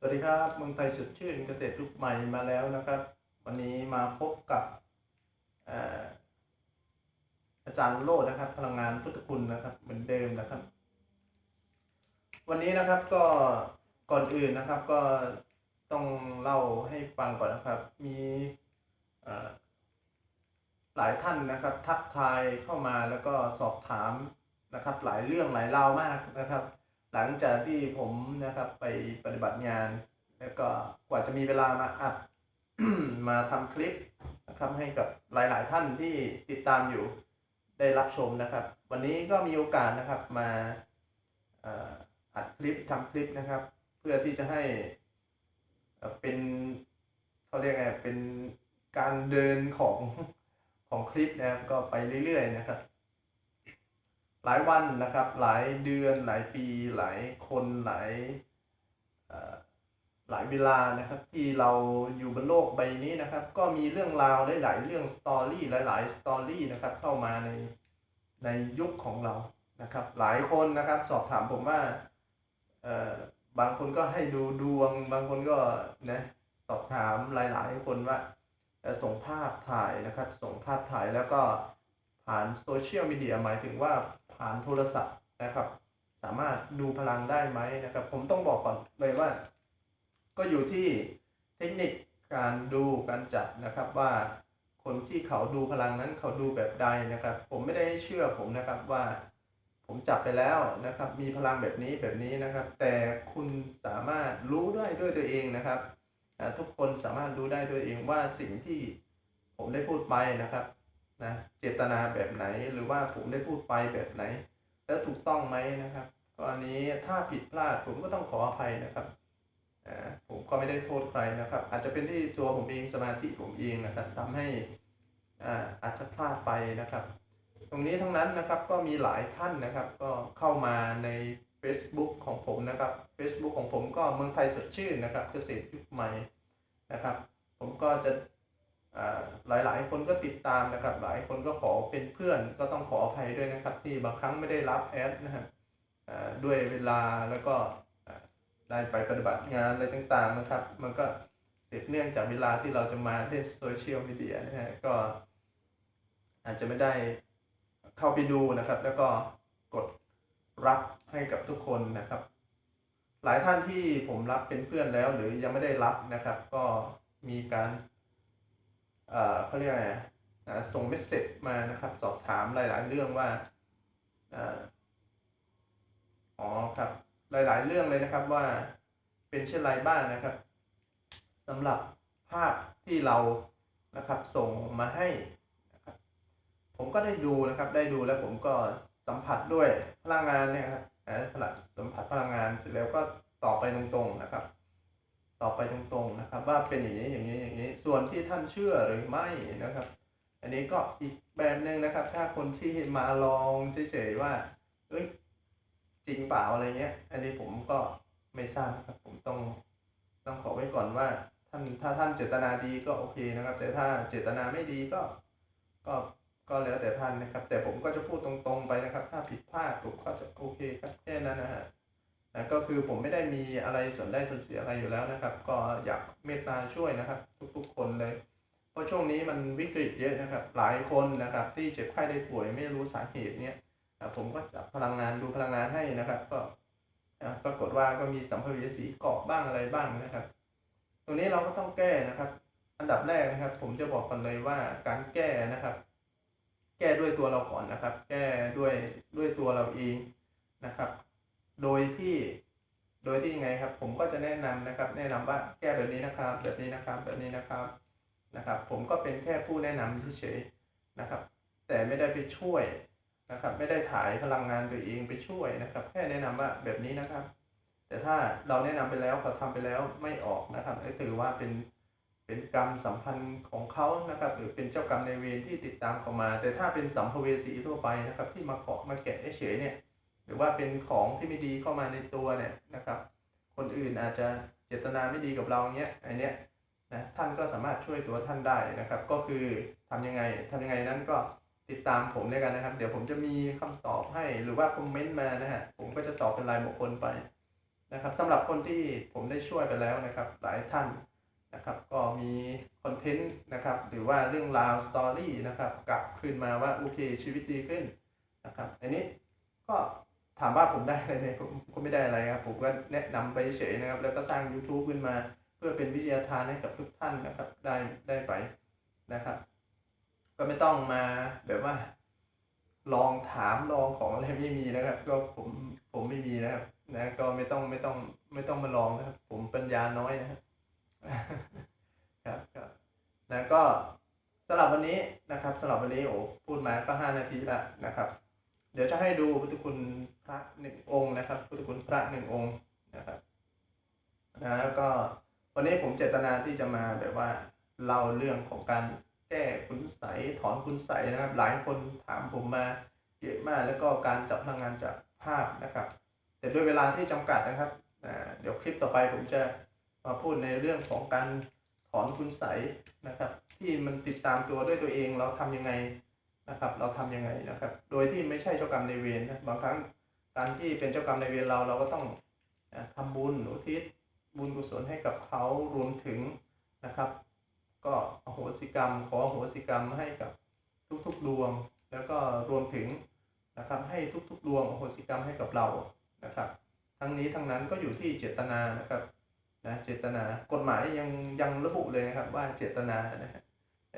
สวัสดีครับเมืองไทยสดชื่นเกษตรยุคใหม่มาแล้วนะครับ วันนี้มาพบกับเอ่อาจารย์โลดนะครับ พลังงานพุทธคุณนะครับ เหมือนเดิมนะครับ วันนี้นะครับก็ก่อนอื่นนะครับ ก็ต้องเล่าให้ฟังก่อนนะครับ มีหลายท่านนะครับ ทักทายเข้ามาแล้วก็สอบถามนะครับ หลายเรื่องหลายราวมากนะครับ หลังจากที่ผมนะครับไปปฏิบัติงาน แล้วก็กว่าจะมีเวลามาอัดมาทำคลิปนะครับให้กับหลาย ๆ ท่านที่ติดตามอยู่ได้รับชมนะครับ วันนี้ก็มีโอกาสนะครับมาอัดคลิปทำคลิปนะครับ เพื่อที่จะให้เป็นเขาเรียกไงเป็นการเดินของของคลิปนะครับก็ไปเรื่อย ๆ นะครับ หลายวันนะครับ หลายเดือน หลายปี หลายคนหลายหลายเวลานะครับที่เราอยู่บนโลกใบนี้นะครับ ก็มีเรื่องราวหลาย ๆ เรื่องสตอรี่หลาย ๆ สตอรี่นะครับ เข้ามาในในยุคของเรานะครับ หลายคนนะครับสอบถามผมว่าเอ่อบางคนก็ให้ดูดวง บางคนก็นะสอบถามหลาย ๆ คนว่าส่งภาพถ่ายนะครับ ส่งภาพถ่ายแล้วก็ผ่านโซเชียลมีเดียหมายถึงว่า ผ่านโทรศัพท์นะครับ สามารถดูพลังได้ไหมนะครับ ผมต้องบอกก่อนเลยว่า ก็อยู่ที่เทคนิคการดูการจับนะครับว่าคนที่เขาดูพลังนั้นเขาดูแบบใดนะครับ ผมไม่ได้เชื่อผมนะครับว่า ผมจับไปแล้วนะครับ มีพลังแบบนี้แบบนี้นะครับ แต่คุณสามารถรู้ได้ด้วยตัวเองนะครับทุกคนสามารถรู้ได้ด้วยเองว่าสิ่งที่ผมได้พูดไปนะครับ นะเจตนาแบบไหนหรือว่าผมได้พูดไปแบบไหน แล้วถูกต้องไหมนะครับกรณีถ้าผิดพลาดผมก็ต้องขออภัยนะครับผมก็ไม่ได้โทษใครนะครับ อาจจะเป็นที่ตัวผมเองสมาธิผมเองนะครับทำให้อ่าอาจจะพลาดไปนะครับ ตรงนี้ทั้งนั้นนะครับก็มีหลายท่านนะครับ ก็เข้ามาใน Facebook ของผมนะครับ Facebook ของผมก็เมืองไทยสดชื่นนะครับเกษตรยุคใหม่นะครับ ผมก็จะ หลายๆ คนก็ติดตามนะครับ หลายคนก็ขอเป็นเพื่อนก็ต้องขออภัยด้วยนะครับ ที่บางครั้งไม่ได้รับแอดนะครับด้วยเวลาแล้วก็ได้ไปปฏิบัติงานอะไรต่างๆนะครับ มันก็เสร็จเนื่องจากเวลาที่เราจะมาเล่นโซเชียลมีเดียนะฮะก็อาจจะไม่ได้เข้าไปดูนะครับ แล้วก็กดรับให้กับทุกคนนะครับ หลายท่านที่ผมรับเป็นเพื่อนแล้วหรือยังไม่ได้รับนะครับ ก็มีการ เขาเรียกอะไรส่งเมสเซจมานะครับ สอบถามหลาย ๆ เรื่องว่าอ๋อครับหลาย ๆ เรื่องเลยนะครับว่าเป็นเช่นไรบ้างนะครับสำหรับภาพที่เรานะครับส่งมาให้นะครับผมก็ได้ดูนะครับได้ดูแล้วผมก็สัมผัสด้วยพลังงานเนี่ยครับอ่าพลังสัมผัสพลังงานเสร็จแล้วก็ตอบไปตรง ๆ นะครับ ต่อไปตรงๆนะครับ ว่าเป็นอย่างนี้อย่างนี้อย่างนี้ ส่วนที่ท่านเชื่อหรือไม่นะครับ อันนี้ก็อีกแบบหนึ่งนะครับ ถ้าคนที่มาลองเฉยๆว่าเอ้ยจริงเปล่าอะไรเงี้ย อันนี้ผมก็ไม่ทราบครับ ผมต้องต้องขอไว้ก่อนว่าท่านถ้าท่านเจตนาดีก็โอเคนะครับ แต่ถ้าเจตนาไม่ดีก็ก็ก็แล้วแต่ท่านนะครับ แต่ผมก็จะพูดตรงๆไปนะครับ ถ้าผิดพลาดผมก็จะโอเคครับแค่นั้นนะฮะ นะก็คือผมไม่ได้มีอะไรส่วนได้ส่วนเสียอะไรอยู่แล้วนะครับ ก็อยากเมตตาช่วยนะครับ ทุกๆคนเลย เพราะช่วงนี้มันวิกฤตเยอะนะครับ หลายคนนะครับ ที่เจ็บไข้ได้ป่วยไม่รู้สาเหตุเนี่ยอะผมก็จับพลังงานดูพลังงานให้นะครับ ก็อะปรากฏว่าก็มีสัมภเวสีเกาะบ้างอะไรบ้างนะครับ ตรงนี้เราก็ต้องแก้นะครับ อันดับแรกนะครับ ผมจะบอกกันเลยว่าการแก้นะครับ แก้ด้วยตัวเราก่อนนะครับ แก้ด้วยด้วยตัวเราเองนะครับ โดยที่โดยที่ยังไงครับ ผมก็จะแนะนำนะครับ แนะนำว่าแก้แบบนี้นะครับ แบบนี้นะครับแบบนี้นะครับนะครับ ผมก็เป็นแค่ผู้แนะนำเฉยๆนะครับ แต่ไม่ได้ไปช่วยนะครับ ไม่ได้ถ่ายพลังงานตัวเองไปช่วยนะครับ แค่แนะนำว่าแบบนี้นะครับ แต่ถ้าเราแนะนำไปแล้วเขาทำไปแล้วไม่ออกนะครับก็ถือว่าเป็นเป็นกรรมสัมพันธ์ของเขานะครับ หรือเป็นเจ้ากรรมในเวรที่ติดตามเขามา แต่ถ้าเป็นสัมภเวสีทั่วไปนะครับ ที่มาเกาะมาแกะเฉยเนี่ย หรือว่าเป็นของที่ไม่ดีเข้ามาในตัวเนี่ยนะครับ คนอื่นอาจจะเจตนาไม่ดีกับเราเนี้ยอันเนี้ยนะท่านก็สามารถช่วยตัวท่านได้นะครับ ก็คือทำยังไงทำยังไงนั้นก็ติดตามผมเลยกันนะครับ เดี๋ยวผมจะมีคำตอบให้หรือว่าคอมเมนต์มานะฮะผมก็จะตอบเป็นรายบุคคลไปนะครับสำหรับคนที่ผมได้ช่วยไปแล้วนะครับ หลายท่านนะครับ ก็มีคอนเทนต์นะครับ หรือว่าเรื่องราวสตอรี่นะครับ กลับคืนมาว่าโอเคชีวิตดีขึ้นนะครับ อันนี้ก็ ถามว่าผมได้อะไรไหมผมก็ไม่ได้อะไรครับ ผมก็แนะนำไปเฉยนะครับ แล้วก็สร้าง YouTube ขึ้นมา เพื่อเป็นวิทยาทานให้กับทุกท่านนะครับ ได้ได้ไปนะครับ ก็ไม่ต้องมาแบบว่า ลองถามลองของอะไรไม่มีนะครับ ก็ผมผมไม่มีนะครับ นะ ก็ไม่ต้องไม่ต้องไม่ต้องมาลองนะครับ ผมปัญญาน้อยนะครับครับครับนะก็สำหรับวันนี้นะครับสำหรับวันนี้โอ้พูดมาก็ห้านาทีละนะครับ ดี๋ยวจะให้ดูพุทธคุณพระหนึ่งองค์นะครับ พุทธคุณพระหนึ่งองค์นะครับนะแล้วก็วันนี้ผมเจตนาที่จะมาแบบว่าเล่าเรื่องของการแก้คุณใสถอนคุณใสนะครับ หลายคนถามผมมาเยอะมากแล้วก็การจับพลังงานจากภาพนะครับ แต่ด้วยเวลาที่จำกัดนะครับเดี๋ยวคลิปต่อไปผมจะมาพูดในเรื่องของการถอนคุณใสนะครับ ที่มันติดตามตัวด้วยตัวเองเราทำยังไง นะครับ เราทำยังไงนะครับ โดยที่ไม่ใช่เจ้ากรรมในายเวรนะบางครั้งการที่เป็นเจ้ากรรมในายเวรเราเราก็ต้องอ่าทำบุญอุทิศบุญกุศลให้กับเขารวมถึงนะครับ ก็อโหสิกรรม ขออโหสิกรรมให้กับทุกๆดวง แล้วก็รวมถึงนะครับให้ทุกๆดวงอโหสิกรรมให้กับเรานะครับ ทั้งนี้ทั้งนั้นก็อยู่ที่เจตนานะครับนะเจตนากฎหมายยังยังระบุเลยนะครับว่าเจตนานะฮะ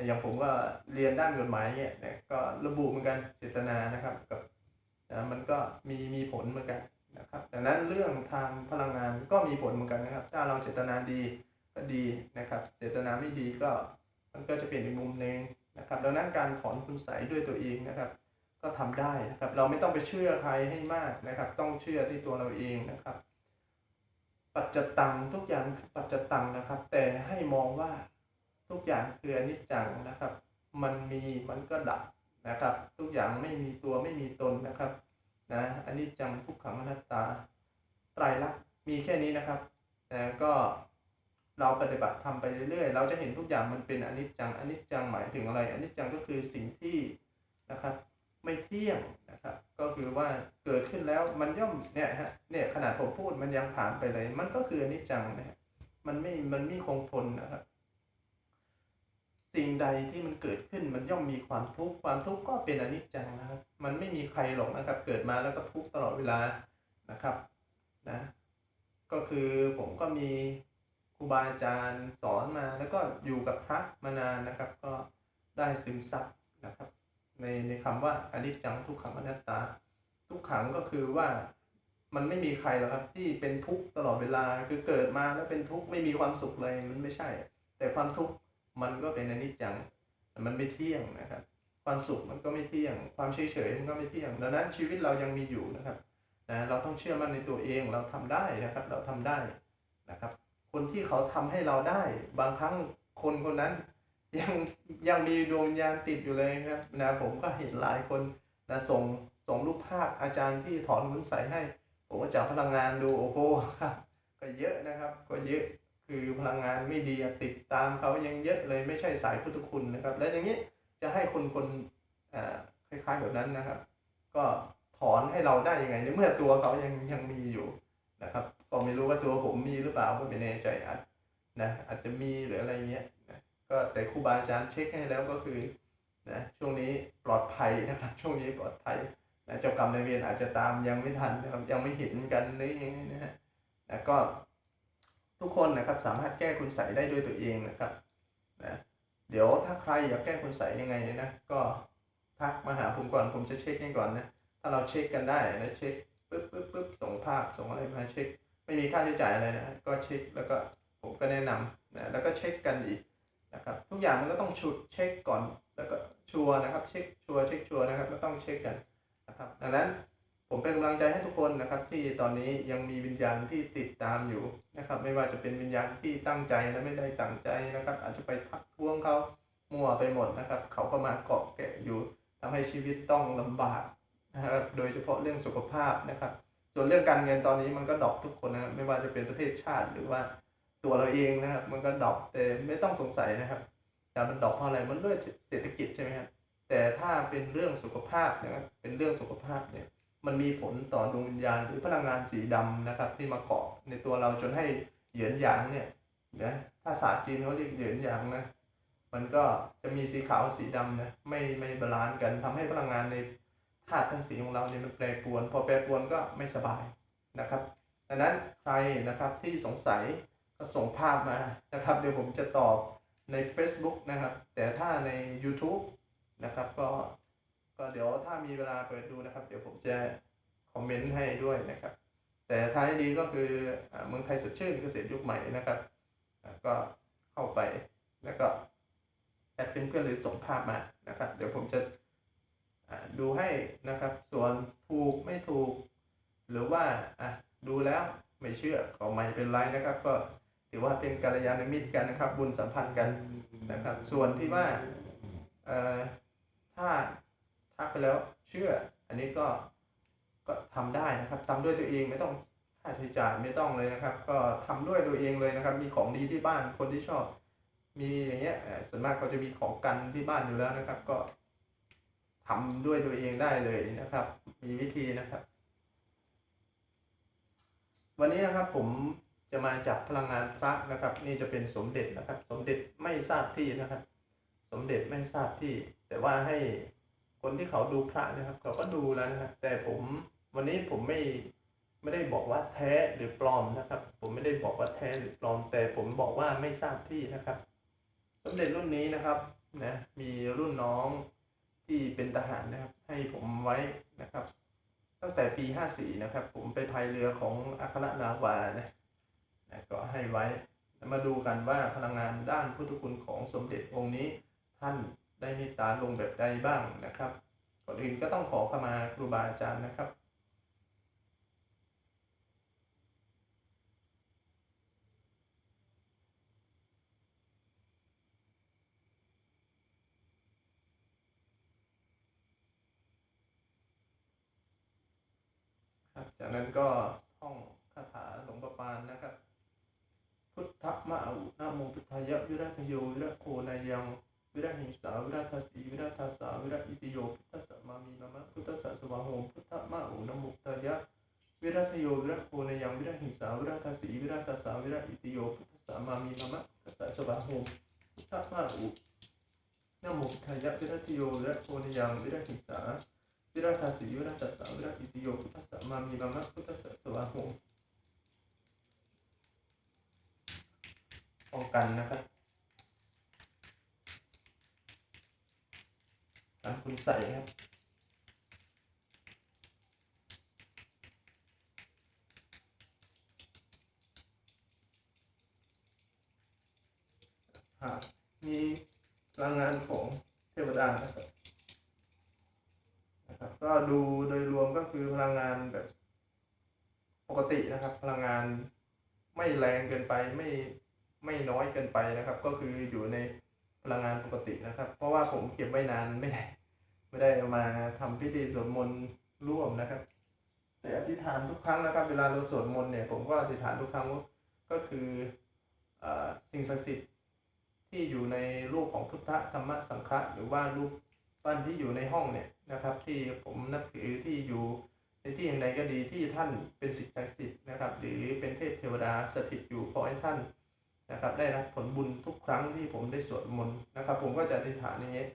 อย่างผมก็เรียนด้านกฎหมายเนี่ยก็ระบุเหมือนกันเจตนานะครับกับนะมันก็มีมีผลเหมือนกันนะครับดังนั้นเรื่องทางพลังงานก็มีผลเหมือนกันนะครับ ถ้าเราเจตนาดีก็ดีนะครับ เจตนาไม่ดีก็มันก็จะเป็นอีกมุมหนึ่งนะครับ ดังนั้นการถอนคุณใสยด้วยตัวเองนะครับ ก็ทำได้นะครับ เราไม่ต้องไปเชื่อใครให้มากนะครับ ต้องเชื่อที่ตัวเราเองนะครับ ปัจจตังทุกอย่างคือปัจจตังนะครับ แต่ให้มองว่า ทุกอย่างคืออนิจจังนะครับ มันมีมันก็ดับนะครับ ทุกอย่างไม่มีตัวไม่มีตนนะครับนะอนิจจังทุกขังอนัตตาไตรลักษณ์มีแค่นี้นะครับแต่ก็เราปฏิบัติทำไปเรื่อยๆ เราจะเห็นทุกอย่างมันเป็นอนิจจังอนิจจังหมายถึงอะไรอนิจจังก็คือสิ่งที่นะครับ ไม่เที่ยงนะครับ ก็คือว่าเกิดขึ้นแล้วมันย่อมเนี่ยฮะเนี่ยขนาดผมพูดมันยังผ่านไปเลย มันก็คืออนิจจังนะฮะมันไม่มันไม่คงทนนะครับ สิ่งใดที่มันเกิดขึ้นมันย่อมมีความทุกข์ความทุกข์ก็เป็นอนิจจังนะครับ มันไม่มีใครหรอกนะครับ เกิดมาแล้วก็ทุกข์ตลอดเวลานะครับนะก็คือผมก็มีครูบาอาจารย์สอนมา แล้วก็อยู่กับพระมานานนะครับ ก็ได้ซึมซับนะครับ ในในคำว่าอนิจจังทุกขังอนัตตา ทุกขังก็คือว่ามันไม่มีใครหรอกครับที่เป็นทุกข์ตลอดเวลาคือเกิดมาแล้วเป็นทุกข์ไม่มีความสุขเลยมันไม่ใช่ แต่ความทุกข์ มันก็เป็นอนิจจังมันไม่เที่ยงนะครับ ความสุขมันก็ไม่เที่ยง ความเฉยเฉยๆมันก็ไม่เที่ยง ดังนั้นชีวิตเรายังมีอยู่นะครับนะเราต้องเชื่อมั่นในตัวเองเราทำได้นะครับ เราทำได้นะครับ คนที่เขาทำให้เราได้ บางครั้งคนคนนั้นยังยังมีดวงวิญญาณติดอยู่เลยครับนะผมก็เห็นหลายคนนะส่งส่งรูปภาพอาจารย์ที่ถอนคุณใสให้ ผมก็จับพลังงานดูโอ้โหครับก็เยอะนะครับ ก็เยอะ คือพลังงานไม่ดีติดตามเขายังเยอะเลยไม่ใช่สายพุทธคุณนะครับ แล้วอย่างนี้จะให้คนคนคล้ายๆแบบนั้นนะครับ ก็ถอนให้เราได้ยังไงในเมื่อตัวเขายังยังมีอยู่นะครับก็ไม่รู้ว่าตัวผมมีหรือเปล่าก็ไม่แน่ใจอาจนะอาจจะมีหรืออะไรเงี้ยนะก็แต่ครูบาอาจารย์เช็คให้แล้วก็คือนะช่วงนี้ปลอดภัยนะครับช่วงนี้ปลอดภัยนะเจ้ากรรมนายเวรอาจจะตามยังไม่ทันนะครับยังไม่เห็นกันหรือยังไงนะฮะนะก็ ทุกคนนะครับสามารถแก้คุณใสได้ด้วยตัวเองนะครับนะเดี๋ยวถ้าใครอยากแก้คุณใสยยังไงเนี่ยนะก็ทักมาหาผมก่อนผมจะเช็คให้ก่อนนะถ้าเราเช็คกันได้นะเช็คปึ๊บปึ๊บปึ๊บส่งภาพส่งอะไรมาเช็ค ไม่มีค่าใช้จ่ายอะไรนะก็เช็คแล้วก็ผมก็แนะนำนะแล้วก็เช็คกันอีกนะครับทุกอย่างมันก็ต้องชุดเช็คก่อนแล้วก็ชัวร์นะครับเช็คชัวร์เช็คชัวร์นะครับก็ต้องเช็คกันนะครับดังนั้น ผมเป็นกำลังใจให้ทุกคนนะครับ ที่ตอนนี้ยังมีวิญญาณที่ติดตามอยู่นะครับ ไม่ว่าจะเป็นวิญญาณที่ตั้งใจและไม่ได้ตั้งใจนะครับ อาจจะไปทักท้วงเขามั่วไปหมดนะครับ เขาก็มาเกาะแกะอยู่ทำให้ชีวิตต้องลำบากนะครับโดยเฉพาะเรื่องสุขภาพนะครับ ส่วนเรื่องการเงินตอนนี้มันก็ดอปทุกคนนะครับไม่ว่าจะเป็นประเทศชาติหรือว่าตัวเราเองนะครับ มันก็ดอปแต่ไม่ต้องสงสัยนะครับแต่มันดอปเพราะอะไรมันด้วยเศรษฐกิจใช่ไหมครับแต่ถ้าเป็นเรื่องสุขภาพนะครับเป็นเรื่องสุขภาพเนี่ย มันมีผลต่อดวงวิญญาณหรือพลังงานสีดำนะครับ ที่มาเกาะในตัวเราจนให้เหยินหยางเนี่ยนะถ้าศาสตร์จีนเขาเรียกเหยินหยางนะมันก็จะมีสีขาวสีดำนะไม่ไม่บาลานซ์กันทำให้พลังงานในธาตุทั้งสีของเราเนี่ยมันแปรปรวน พอแปรปรวนก็ไม่สบายนะครับดังนั้นใครนะครับที่สงสัยก็ส่งภาพมานะครับ เดี๋ยวผมจะตอบใน Facebook นะครับ แต่ถ้าใน YouTube นะครับก็ ก็เดี๋ยวถ้ามีเวลาเปิดดูนะครับ เดี๋ยวผมจะคอมเมนต์ให้ด้วยนะครับ แต่ท้ายดีก็คืออ่าเมืองไทยสดชื่นเกษตรยุคใหม่นะครับ ก็เข้าไปแล้วก็แอดเป็นเพื่อนหรือส่งภาพมานะครับ เดี๋ยวผมจะดูให้นะครับ ส่วนถูกไม่ถูก หรือว่าอะดูแล้วไม่เชื่อก็ไม่เป็นไรนะครับ ก็ถือว่าเป็นกัลยาณมิตรกันนะครับ บุญสัมพันธ์กันนะครับ ส่วนที่ว่าเอ่อถ้า ทักไปแล้วเชื่อ อันนี้ก็ก็ทำได้นะครับทำด้วยตัวเองไม่ต้องค่าใช้จ่ายไม่ต้องเลยนะครับ ก็ทำด้วยตัวเองเลยนะครับ มีของดีที่บ้านคนที่ชอบ มีอย่างเงี้ยส่วนมากเขาจะมีของกันที่บ้านอยู่แล้วนะครับ ก็ทำด้วยตัวเองได้เลยนะครับ มีวิธีนะครับ วันนี้นะครับผมจะมาจับพลังงานพระนะครับ นี่จะเป็นสมเด็จนะครับ สมเด็จไม่ทราบที่นะครับ สมเด็จไม่ทราบที่ แต่ว่าให้ คนที่เขาดูพระนะครับ เขาก็ดูแล้วนะครับ แต่ผมวันนี้ผมไม่ไม่ได้บอกว่าแท้หรือปลอมนะครับ ผมไม่ได้บอกว่าแท้หรือปลอม แต่ผมบอกว่าไม่ทราบที่นะครับสมเด็จรุ่นนี้นะครับนะมีรุ่นน้องที่เป็นทหารนะครับ ให้ผมไว้นะครับ ตั้งแต่ปี54นะครับ ผมไปพายเรือของอัครนาวานะนะก็ให้ไว้มาดูกันว่าพลังงานด้านพุทธคุณของสมเด็จองค์นี้ท่าน ได้เมตตาลงแบบใดบ้างนะครับ ก่อนอื่นก็ต้องขอเข้ามาครูบาอาจารย์นะครับครับ จากนั้นก็ท่องคาถาหลวงประปานนะครับ พุทธมะอุนะโมพุทธายะวิรัตโยวิรัโคนายัง วิรัตหิงสาวิรัตทสีวิรัตทาสสาวิรัตอิติโยพุทธสัมมามีมามะพุทธสัสวาโหมพุทธมะอุนะโมพุทธายะวิรัตโยวิรัตโคนยังวิรัตหิงสาวิรัตทสีวิรัตทาสสาวิรัตอิติโยพุทธสัมมามีมามะพุทธสัสวาโหมพุทธมะอุนะโมพุทธายะวิรัตโยวิรัตโคนยังวิรัตหิงสาวิราชาสีวิราชาสสาวิราชอิติโยพุทธสัมมามีมามะพุทธสัสวาโหป้องกันนะครับ การคุณใส่ครับหากมีพลังงานของเทวดานะครับนะครับ ก็ดูโดยรวมก็คือพลังงานแบบปกตินะครับ พลังงานไม่แรงเกินไปไม่ไม่น้อยเกินไปนะครับ ก็คืออยู่ใน พลังงานปกตินะครับ เพราะว่าผมเก็บไว้นานไม่ได้ไม่ได้เอามาทำพิธีสวดมนต์ร่วมนะครับ แต่อธิษฐานทุกครั้งนะครับ เวลาเราสวดมนต์เนี่ย ผมก็อธิษฐานทุกครั้งก็คืออสิ่งศักดิ์สิทธิ์ที่อยู่ในรูปของพุทธธรรมสังฆะหรือว่ารูปปั้นที่อยู่ในห้องเนี่ยนะครับ ที่ผมนับถือที่อยู่ในที่แห่งใดก็ดีที่ท่านเป็นสิ่งศักดิ์สิทธิ์นะครับ หรือเป็นเทพเทวดาสถิตอยู่ขอให้ท่าน นะครับได้รับผลบุญทุกครั้งที่ผมได้สวดมนต์นะครับ ผมก็จะอธิษฐานอย่างนี้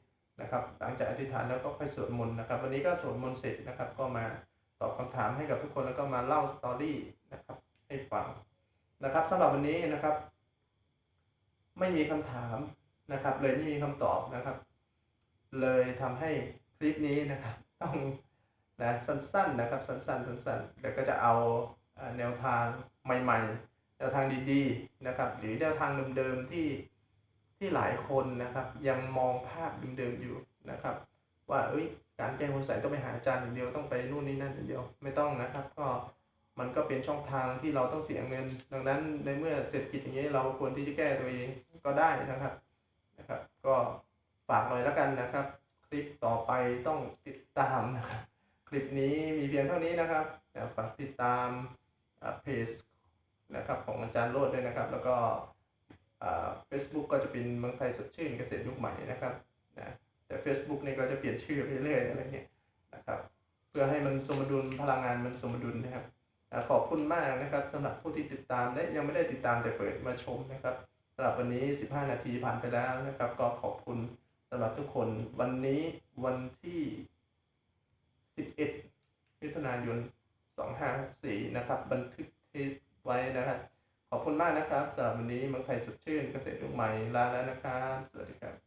นะครับ หลังจากอธิษฐานแล้วก็ค่อยสวดมนต์นะครับ วันนี้ก็สวดมนต์เสร็จนะครับ ก็มาตอบคำถามให้กับทุกคนแล้วก็มาเล่าสตอรี่นะครับให้ฟังนะครับสำหรับวันนี้นะครับ ไม่มีคำถามนะครับ เลยไม่มีคำตอบนะครับ เลยทำให้คลิปนี้นะครับ ต้องนะสั้นๆนะครับ สั้นๆสั้นๆแล้วก็จะเอาแนวทางใหม่ ๆ แนวทางดีๆนะครับ หรือแนวทางเดิมๆที่ที่หลายคนนะครับ ยังมองภาพเดิมๆอยู่นะครับ ว่าเอ้ยการแก้คุณใส่ต้องไปหาอาจารย์อย่างเดียวต้องไปนู่นนี่นั่นอย่างเดียวไม่ต้องนะครับ ก็มันก็เป็นช่องทางที่เราต้องเสียเงิน ดังนั้นในเมื่อเศรษฐกิจอย่างนี้เราควรที่จะแก้ตัวเองก็ได้นะครับนะครับ ก็ฝากหน่อยแล้วกันนะครับ คลิปต่อไปต้องติดตามนะครับคลิปนี้มีเพียงเท่านี้นะครับฝากติดตามเพจ นะครับของอาจารย์โรดด้วยนะครับ แล้วก็เฟซบุ๊กก็จะเป็นเมืองไทยสดชื่นเกษตรยุคใหม่นะครับนะแต่ Facebook นี่ก็จะเปลี่ยนชื่อไปเรื่อยอะไรเงี้ยนะครับ เพื่อให้มันสมดุลพลังงานมันสมดุลนะครับขอบคุณมากนะครับสำหรับผู้ที่ติดตามและยังไม่ได้ติดตามแต่เปิดมาชมนะครับสำหรับวันนี้ 15 นาทีผ่านไปแล้วนะครับ ก็ขอบคุณสำหรับทุกคนวันนี้วันที่ 11มิถุนายน 2564 นะครับ บันทึกเทป ไว้นะครับขอบคุณมากนะครับสำหรับวันนี้เมืองไทยสดชื่นเกษตรรุ่งใหม่ลาแล้วนะครับ สวัสดีครับ